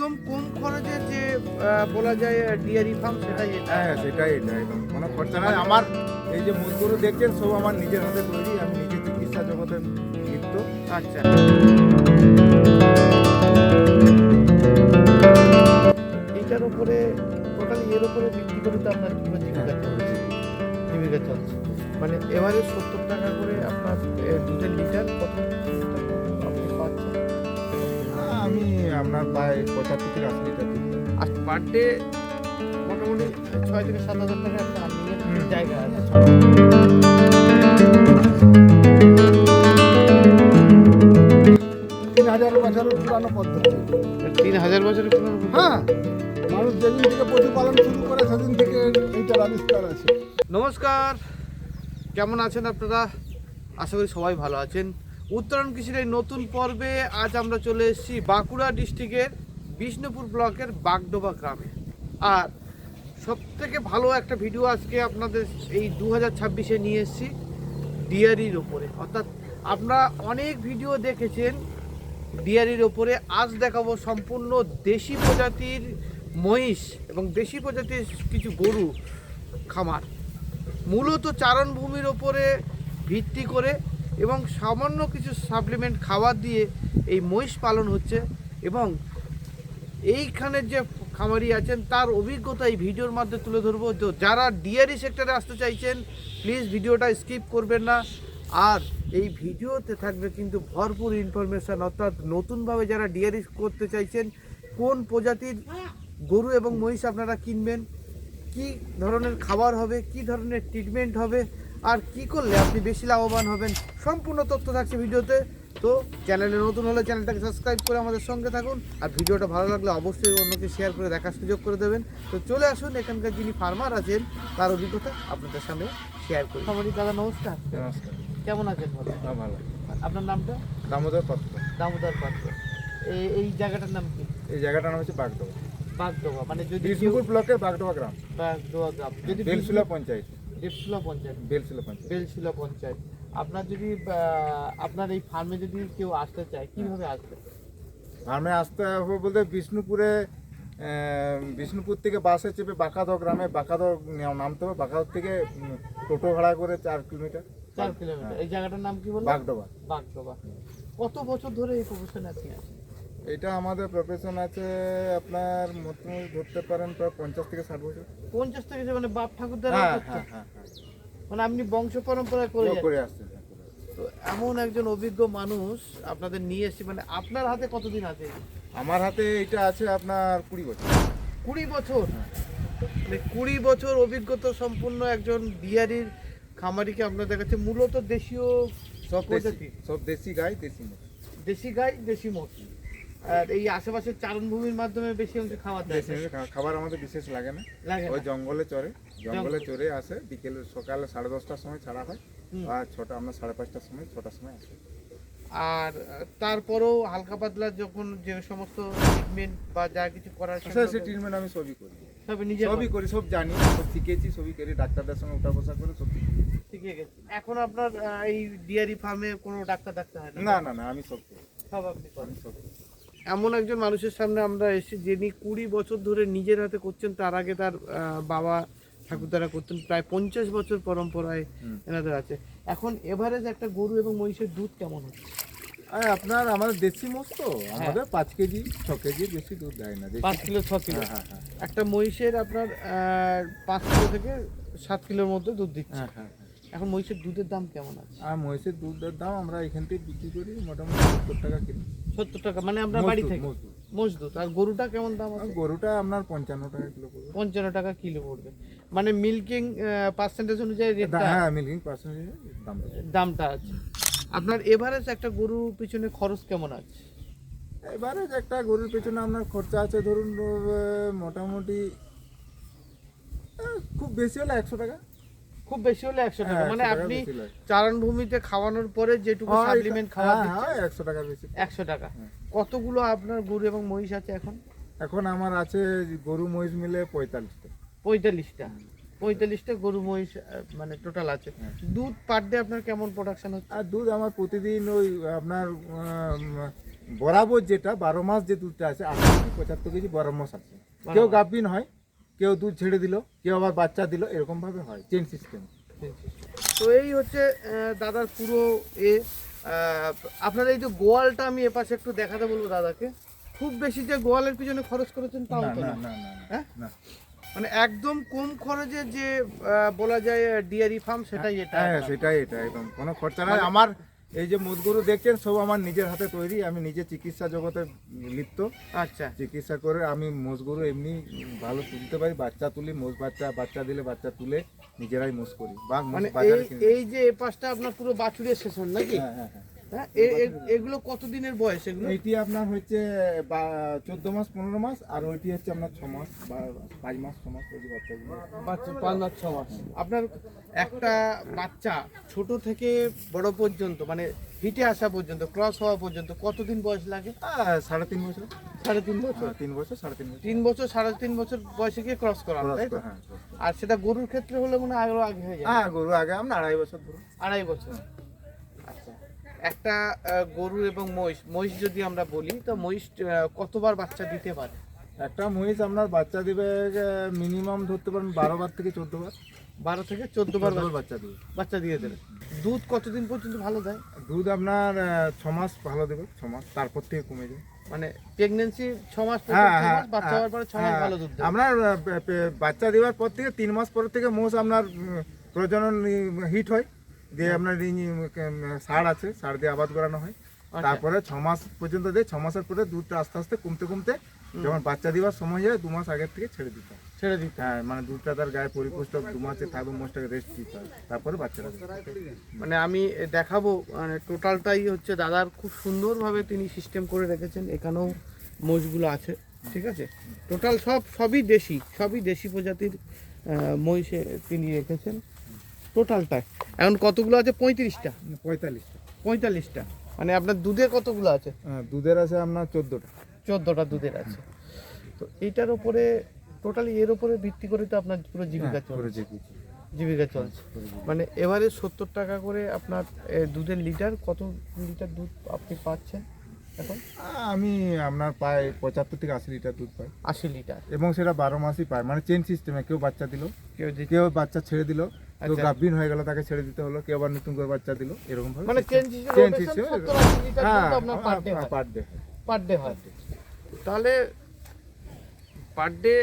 একদম কম খরচে যে বলা যায় ডিয়ারি ফার্ম সেটাই এটা। হ্যাঁ সেটাই এটা একদম। কোনো খরচা নাই। আমার এই যে মুরগুলো দেখছেন সব আমার নিজের হাতে তৈরি। আমি নিজে চিকিৎসা জগতে লিপ্ত। আচ্ছা। এইটার উপরে টোটালি এর উপরে বিক্রি করে তো আপনার পুরো জীবিকা চলছে। জীবিকা। চলছে। মানে এবারে সত্তর টাকা করে আপনার দুধের লিটার কত? আমি আপনার প্রায় পঁচাত্তর থেকে আশি লিটার দুধ। আর পার ডে মোটামুটি ছয় থেকে সাত হাজার টাকা একটা আর্নিংয়ের জায়গা তিন হাজার বছরের পুরানো পদ্ধতি। তিন হাজার বছরের পুরনো হ্যাঁ। মানুষ যেদিন থেকে পশুপালন শুরু করে সেদিন থেকে এইটার আবিষ্কার আছে। নমস্কার। কেমন আছেন আপনারা? আশা করি সবাই ভালো আছেন। উত্তরণ কৃষির এই নতুন পর্বে আজ আমরা চলে এসেছি বাঁকুড়া ডিস্ট্রিক্টের বিষ্ণুপুর ব্লকের বাগডোবা গ্রামে। আর সব থেকে ভালো একটা ভিডিও আজকে আপনাদের এই দু হাজার ছাব্বিশে নিয়ে এসেছি ডিয়ারির ওপরে। অর্থাৎ আপনারা অনেক ভিডিও দেখেছেন ডিয়ারির ওপরে। আজ দেখাবো সম্পূর্ণ দেশি প্রজাতির মহিষ এবং দেশি প্রজাতির কিছু গরু খামার। মূলত চারণভূমির ওপরে ভিত্তি করে এবং সামান্য কিছু সাপ্লিমেন্ট খাবার দিয়ে এই মহিষ পালন হচ্ছে এবং এইখানের যে খামারি আছেন, তার অভিজ্ঞতা এই ভিডিওর মাধ্যমে তুলে ধরবো। তো যারা ডিয়ারি সেক্টরে আসতে চাইছেন প্লিজ ভিডিওটা স্কিপ করবেন না। আর এই ভিডিওতে থাকবে কিন্তু ভরপুর ইনফরমেশন অর্থাৎ নতুনভাবে যারা ডিয়ারি করতে চাইছেন, কোন প্রজাতির গরু এবং মহিষ আপনারা কিনবেন, কি ধরনের খাবার হবে, কি ধরনের ট্রিটমেন্ট হবে আর কি করলে আপনি বেশি লাভবান হবেন? সম্পূর্ণ তথ্য থাকছে ভিডিওতে। তো চ্যানেলে নতুন হলে চ্যানেলটাকে সাবস্ক্রাইব করে আমাদের সঙ্গে থাকুন। আর ভিডিওটা ভালো লাগলে অবশ্যই অন্যকে শেয়ার করে দেখার সুযোগ করে দেবেন। তো চলে আসুন এখানকার যিনি ফার্মার আছেন তার অভিজ্ঞতা আপনাদের সামনে শেয়ার করি। খামারি দাদা নমস্কার। নমস্কার। কেমন আছেন ভালো? হ্যাঁ, ভালো। আপনার নামটা? দামোদর পাত্র। দামোদর পাত্র। এই এই জায়গাটার নাম কি? এই জায়গাটার নাম হচ্ছে বাগডোবা বাগডোবা মানে যদি বিষ্ণুপুর ব্লকের বাগডোবা গ্রাম। বাগডোবা গ্রাম। যদি পঞ্চায়েত। দেবশুলা পঞ্চায়েত। বেলসুলা পঞ্চায়েত। বেলশিলা পঞ্চায়েত। আপনার যদি আপনার এই ফার্মে যদি কেউ আসতে চায় কীভাবে আসবে? ফার্মে আসতে হবে বলতে বিষ্ণুপুরে বিষ্ণুপুর থেকে বাসে চেপে বাঁকাদহ গ্রামে বাঁকাদহ নামতে হবে। বাঁকাদহ থেকে টোটো ভাড়া করে চার কিলোমিটার। চার কিলোমিটার। এই জায়গাটার নাম কি বলব বাগডোবা। বাগডোবা। কত বছর ধরে এই প্রফেশনে আপনি আছেন? এটা আমাদের প্রফেশন আছে আপনার মোটামুটি ধরতে পারেন প্রায় পঞ্চাশ থেকে ষাট বছর। পঞ্চাশ থেকে মানে বাপ ঠাকুর দ্বারা হ্যাঁ হ্যাঁ হ্যাঁ হ্যাঁ। মানে আপনি বংশ পরম্পরা করে হ্যাঁ, করে আসছে। তো এমন একজন অভিজ্ঞ মানুষ আপনাদের নিয়ে এসে মানে আপনার হাতে কতদিন আছে আমার হাতে এটা আছে আপনার কুড়ি বছর। কুড়ি বছর? হ্যাঁ। মানে কুড়ি বছর অভিজ্ঞতা সম্পূর্ণ একজন বিহারির খামারিকে আপনাদের কাছে মূলত দেশীয় সব দেশি সব দেশি গাই দেশি মোষ দেশি গাই দেশি মোষ আর এই আশেপাশের চারণভূমির মাধ্যমে বেশি অংশ খাওয়া দেয়? খাবার আমাদের বিশেষ লাগে না। ওই জঙ্গলে চড়ে জঙ্গলে চড়ে আসে। বিকেল সকালে সাড়ে দশটার সময় ছাড়া হয় আর ছটা আমরা সাড়ে পাঁচটার সময় ছটার সময় আসে। আর তারপরেও হালকা পাতলা যখন যে সমস্ত ট্রিটমেন্ট বা যা কিছু করার আচ্ছা সে ট্রিটমেন্ট আমি সবই করি। সব নিজে সবই করি। সব জানি সব শিখেছি সবই করি। ডাক্তারদের সঙ্গে উঠা বসা করে সব শিখে গেছে। এখন আপনার এই ডিয়ারি ফার্মে কোনো ডাক্তার ডাক্তার হয় না? না না আমি সব করি। সব আপনি করেন। সব করি। এমন একজন মানুষের সামনে আমরা এসে যিনি কুড়ি বছর ধরে নিজের হাতে করছেন। তার আগে তার বাবা ঠাকুরদারা করতেন। প্রায় পঞ্চাশ বছর পরম্পরায় এনাদের আছে। এখন এভারেজ একটা গরু এবং মহিষের দুধ কেমন হচ্ছে? আর আপনার আমাদের দেশি মোষ তো? আমাদের পাঁচ কেজি ছ কেজি বেশি দুধ দেয় না। পাঁচ কিলো ছ কিলো। হ্যাঁ হ্যাঁ হ্যাঁ। একটা মহিষের আপনার পাঁচ কিলো থেকে সাত কিলোর মধ্যে দুধ দিচ্ছে। হ্যাঁ হ্যাঁ হ্যাঁ। এখন মহিষের দুধের দাম কেমন আছে? আর মহিষের দুধের দাম আমরা এখান থেকে বিক্রি করি মোটামুটি সত্তর টাকা কিলো সত্তর টাকা মানে মোষ বাড়ি থেকে। দুধ আর গরুটা কেমন দাম আছে? গরুটা আপনার পঞ্চান্ন টাকা কিলো পড়বে। পঞ্চান্ন টাকা কিলো পড়বে। মানে মিল্কিং পার্সেন্টেজ অনুযায়ী রেটটা হ্যাঁ মিল্কিং পার্সেন্টেজ দামটা আছে। আপনার এভারেজ একটা গরু পিছনে খরচ কেমন আছে? এবারে যে একটা গরুর পেছনে আপনার খরচা আছে ধরুন মোটামুটি খুব বেশি হলে একশো টাকা। খুব বেশি হলে একশো টাকা। হ্যাঁ, মানে আপনি। চারণভূমিতে খাওয়ানোর পরে যেটুকু সাপ্লিমেন্ট খাওয়া হ্যাঁ, একশো টাকার বেশি। একশো টাকা। হ্যাঁ। কতগুলো আপনার গরু এবং মহিষ আছে এখন? এখন আমার আছে গরু মহিষ মিলে পঁয়তাল্লিশটা। পঁয়তাল্লিশটা। পঁয়তাল্লিশটা গরু মহিষ মানে টোটাল আছে। দুধ পার ডে আপনার কেমন প্রোডাকশন হচ্ছে? আর দুধ আমার প্রতিদিন ওই আপনার বরাবর যেটা বারো মাস যে দুধটা আছে আশি পঁচাত্তর কেজি বারো মাস আছে। কেউ গাভিন হয় কেউ দুধ ছেড়ে দিল কেউ আবার বাচ্চা দিল এরকম ভাবে হয় চেন সিস্টেম তো এই হচ্ছে দাদার পুরো এ আপনার এই যে গোয়ালটা আমি এপাশে একটু দেখাতে বলব দাদাকে। খুব বেশি যে গোয়ালের পিছনে খরচ করেছেন তাও না তো না না। না না, হ্যাঁ? মানে একদম কম খরচে যে বলা যায় ডিয়ারি ফার্ম সেটাই এটা। হ্যাঁ সেটাই এটা একদম। কোনো খরচা নাই। আমার এই যে মুদগুরু দেখছেন সব আমার নিজের হাতে তৈরি। আমি নিজে চিকিৎসা জগতে লিপ্ত। আচ্ছা। চিকিৎসা করে আমি মোষগুরু এমনি ভালো তুলতে পারি। বাচ্চা তুলি মোষ বাচ্চা বাচ্চা দিলে বাচ্চা তুলে নিজেরাই মোষ করি বা মানে এই যে পাশটা আপনার পুরো বাছুরের শেষ নাকি? হ্যাঁ হ্যাঁ হ্যাঁ। এগুলো কতদিনের বয়স এগুলো? এইটি আপনার হচ্ছে চোদ্দ মাস পনেরো মাস আর ওইটি হচ্ছে আপনার ছ মাস পাঁচ মাস ছ মাস বাচ্চা পাঁচ মাস ছ মাস। আপনার একটা বাচ্চা ছোট থেকে বড় পর্যন্ত মানে হিটে আসা পর্যন্ত ক্রস হওয়া পর্যন্ত কতদিন বয়স লাগে? সাড়ে তিন বছর। সাড়ে তিন বছর? হ্যাঁ, তিন বছর সাড়ে তিন বছর। তিন বছর সাড়ে তিন বছর বয়সে গিয়ে ক্রস করা হয়, তাই তো? হ্যাঁ আর সেটা গরুর ক্ষেত্রে হলে মনে হয় আরও আগে হয়ে যায়। হ্যাঁ গরু আগে আমরা আড়াই বছর ধরুন। আড়াই বছর। একটা গরু এবং মহিষ মহিষ যদি আমরা বলি তো মহিষ কতবার বাচ্চা দিতে পারে? একটা মহিষ আপনার বাচ্চা দিবে মিনিমাম ধরতে পারেন বারো বার থেকে চোদ্দ বার। বারো থেকে চোদ্দ বার বাচ্চা দিবে। বাচ্চা দিয়ে দেবে। দুধ কতদিন পর্যন্ত ভালো দেয় দুধ আপনার ছ মাস ভালো দেবে ছ মাস তারপর থেকে কমে যাবে মানে প্রেগনেন্সি ছ মাস হ্যাঁ হ্যাঁ বাচ্চা হওয়ার পরে ছ মাস হ্যাঁ। ভালো দুধ দেয় আপনার বাচ্চা দেওয়ার পর থেকে তিন মাস পর থেকে মোষ আপনার প্রজনন হিট হয়। দিয়ে আপনার এই, সার আছে সার দিয়ে আবাদ করানো হয়। আচ্ছা। তারপরে ছ মাস পর্যন্ত দেয় ছ মাসের পরে দুধটা আস্তে আস্তে কমতে কমতে যখন বাচ্চা দেওয়ার সময় হয় দু মাস আগের থেকে ছেড়ে দিতে হয়। ছেড়ে দিতে হ্যাঁ। মানে দুধটা তার গায়ে পরিপুষ্ট দু মাসে থাকবে মোষটাকে রেস্ট দিতে হয়। তারপরে বাচ্চাটা দেবে। মানে আমি দেখাবো মানে টোটালটাই হচ্ছে দাদার খুব সুন্দরভাবে তিনি সিস্টেম করে রেখেছেন। এখানেও মোষগুলো আছে ঠিক আছে? টোটাল সব সবই দেশি সবই দেশি প্রজাতির মহিষে তিনি রেখেছেন। টোটালটাই এখন কতগুলো আছে? পঁয়ত্রিশটা? পঁয়তাল্লিশটা। পঁয়তাল্লিশটা। মানে আপনার দুধের কতগুলো আছে? হ্যাঁ, দুধের আছে আপনার চোদ্দোটা। চোদ্দোটা দুধের আছে। তো এইটার ওপরে টোটালি এর ওপরে ভিত্তি করে তো আপনার পুরো জীবিকা হ্যাঁ, চলছে। জীবিকা চলছে। মানে এবারে সত্তর টাকা করে আপনার দুধের লিটার কত লিটার দুধ আপনি পাচ্ছেন এখন? আমি আপনার পাই পঁচাত্তর থেকে আশি লিটার দুধ পাই। আশি লিটার। এবং সেটা বারো মাসই পায়। মানে চেন সিস্টেমে কেউ বাচ্চা দিল কেউ কেউ বাচ্চা ছেড়ে দিল কেউ আচ্ছা। গাভীন হয়ে গেল তাকে ছেড়ে দিতে হলো কেউ আবার নতুন করে বাচ্চা দিল এরকম ভাবে মানে। চেঞ্জ হিসেবে হ্যাঁ আপনার per day per day per day হয় তাহলে পার ডে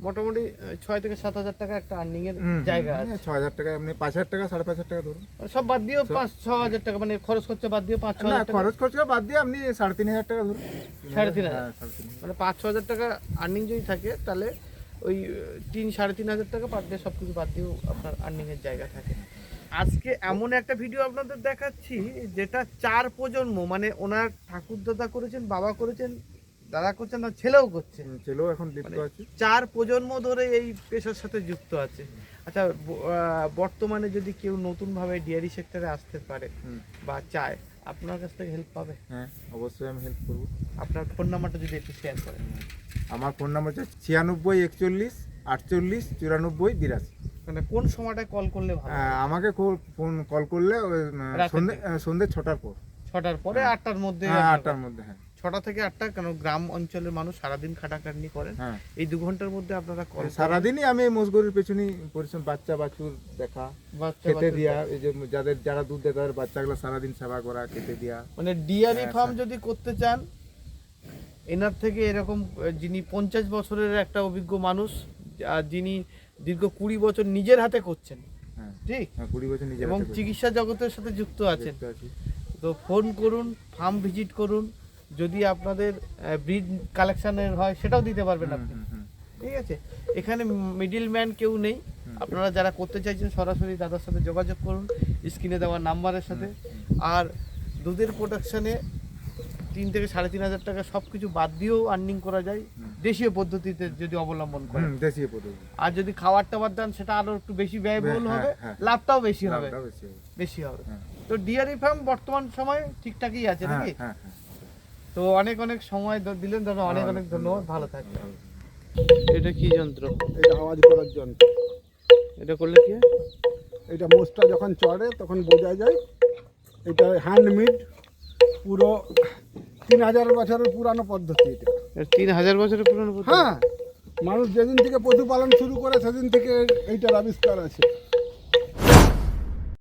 মোটামুটি ছয় থেকে সাত হাজার টাকা একটা আর্নিং এর জায়গা আছে ছ হাজার টাকা এমনি পাঁচ হাজার টাকা সাড়ে পাঁচ হাজার টাকা ধরুন মানে সব বাদ দিয়েও পাঁচ ছ হাজার টাকা মানে খরচ করছে বাদ দিয়ে পাঁচ ছ হাজার খরচ খরচা বাদ দিয়ে আপনি সাড়ে তিন হাজার টাকা ধরুন সাড়ে তিন? হ্যাঁ, সাড়ে তিন হাজার। মানে পাঁচ ছ হাজার টাকা আর্নিং যদি থাকে তাহলে ওই তিন সাড়ে তিন হাজার টাকা পার ডে সব কিছু বাদ দিয়েও আপনার আর্নিং এর জায়গা থাকে। আজকে এমন একটা ভিডিও আপনাদের দেখাচ্ছি যেটা চার প্রজন্ম মানে ওনার ঠাকুর দাদা করেছেন বাবা করেছেন দাদা করছেন আর ছেলেও করছে ছেলেও এখন লিপ্ত মানে আছে। চার প্রজন্ম ধরে এই পেশার সাথে যুক্ত আছে। আচ্ছা বর্তমানে যদি কেউ নতুনভাবে ডিয়ারি সেক্টরে আসতে পারে বা চায় আপনার কাছ থেকে হেল্প পাবে। হ্যাঁ অবশ্যই আমি হেল্প করব। আপনার ফোন নাম্বারটা যদি একটু শেয়ার করেন। আমার ফোন নাম্বার হচ্ছে ছিয়ানব্বই একচল্লিশ আটচল্লিশ চুরানব্বই বিরাশি। মানে কোন সময়টায় কল করলে ভালো আমাকে ফোন কল করলে সন্ধে সন্ধে ছটার পর। ছটার পরে আটটার মধ্যে হ্যাঁ আটটার মধ্যে হ্যাঁ। ছটা থেকে আটটা কেন গ্রাম অঞ্চলের মানুষ সারাদিন খাটাখাটনি করেন? হ্যাঁ। এই দু ঘণ্টার মধ্যে আপনারা কল সারাদিনই আমি এই মোষগরুর পেছনেই পরিশ্রম বাচ্চা বাছুর দেখা খেতে দিয়া এই যে যাদের যারা দুধ দেয় তাদের বাচ্চাগুলো সারাদিন সেবা করা খেতে দিয়া। মানে ডিয়ারি হ্যাঁ, ফার্ম যদি করতে চান এনার থেকে এরকম যিনি পঞ্চাশ বছরের একটা অভিজ্ঞ মানুষ যিনি দীর্ঘ কুড়ি বছর নিজের হাতে করছেন হ্যাঁ। ঠিক? হ্যাঁ, কুড়ি বছর নিজের এবং চিকিৎসা জগতের সাথে যুক্ত আছেন। তো ফোন করুন ফার্ম ভিজিট করুন যদি আপনাদের ব্রিড কালেকশনের হয় সেটাও দিতে পারবেন আপনি। ঠিক আছে? এখানে মিডিল ম্যান কেউ নেই। আপনারা যারা করতে চাইছেন সরাসরি দাদার সাথে যোগাযোগ করুন স্ক্রিনে দেওয়া নাম্বারের সাথে। আর দুধের প্রোডাকশানে তিন থেকে সাড়ে তিন হাজার টাকা সব কিছু বাদ দিয়েও আর্নিং করা যায় দেশীয় পদ্ধতিতে যদি অবলম্বন করেন। দেশীয় পদ্ধতি আর যদি খাবার টাবার দেন সেটা আরও একটু বেশি ব্যয়বহুল হ্যাঁ, হবে হ্যাঁ। লাভটাও বেশি হবে। বেশি হবে। হবে। হ্যাঁ। তো ডিয়ারি ফার্ম বর্তমান সময় ঠিকঠাকই আছে নাকি। তো অনেক অনেক সময় দিলেন দাদা অনেক অনেক ধন্যবাদ ভালো থাকবেন। এটা কি যন্ত্র? এটা আওয়াজ করার জন্য এটা করলে কি এটা মোষটা যখন চড়ে তখন বোঝা যায় এটা হ্যান্ডমেড পুরো তিন হাজার বছরের পুরানো পদ্ধতি এটা। এটা তিন হাজার বছরের পুরনো পদ্ধতি? হ্যাঁ। মানুষ যেদিন থেকে পশুপালন শুরু করে সেদিন থেকে এইটার আবিষ্কার আছে।